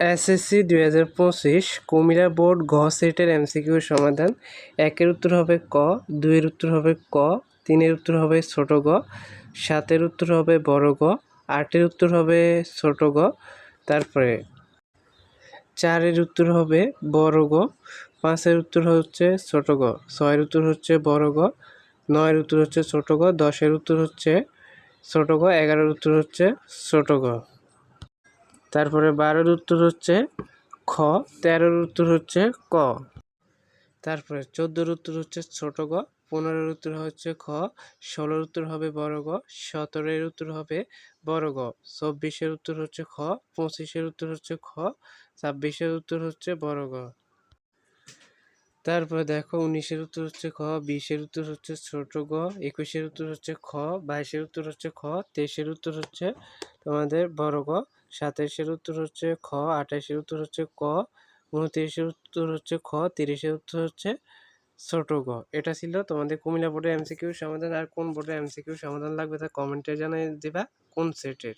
SSC দুই হাজার পঁচিশ কুমিরা বোর্ড ঘ সেটের এমসিকিউ সমাধান। একের উত্তর হবে ক, দুইয়ের উত্তর হবে ক, তিনের উত্তর হবে ছোট গ, সাতের উত্তর হবে বড় গ, আটের উত্তর হবে ছোট গ, তারপরে চারের উত্তর হবে বড় গ, পাঁচের উত্তর হচ্ছে ছোট গ, ছয়ের উত্তর হচ্ছে বড় গ, নয়ের উত্তর হচ্ছে ছোট গ, দশের উত্তর হচ্ছে ছোট গ, এগারোর উত্তর হচ্ছে ছোট গ। তারপরে বারোর উত্তর হচ্ছে খ, তেরোর উত্তর হচ্ছে ক। তারপরে চোদ্দোর উত্তর হচ্ছে ছোট গ, পনেরোর উত্তর হচ্ছে খ, ষোলোর উত্তর হবে বড় গ, সতেরোর উত্তর হবে বড় গ, চব্বিশের উত্তর হচ্ছে খ, পঁচিশের উত্তর হচ্ছে খ, ছাব্বিশের উত্তর হচ্ছে বড় গ। তারপরে দেখো উনিশের উত্তর হচ্ছে খ, বিশের উত্তর হচ্ছে ছোট গ, একুশের উত্তর হচ্ছে খ, বাইশের উত্তর হচ্ছে খ, তেইশের উত্তর হচ্ছে তোমাদের বড় গ, সাতাইশের উত্তর হচ্ছে খ, আঠাইশের উত্তর হচ্ছে ক, উনত্রিশের উত্তর হচ্ছে খ, তিরিশের উত্তর হচ্ছে ছোট গ। এটা ছিল তোমাদের কুমিল্লা বোর্ডের এমসিকিউ সমাধান। আর কোন বোর্ডের এমসিকিউ সমাধান লাগবে তা কমেন্টে জানিয়ে দিবা কোন সেটের।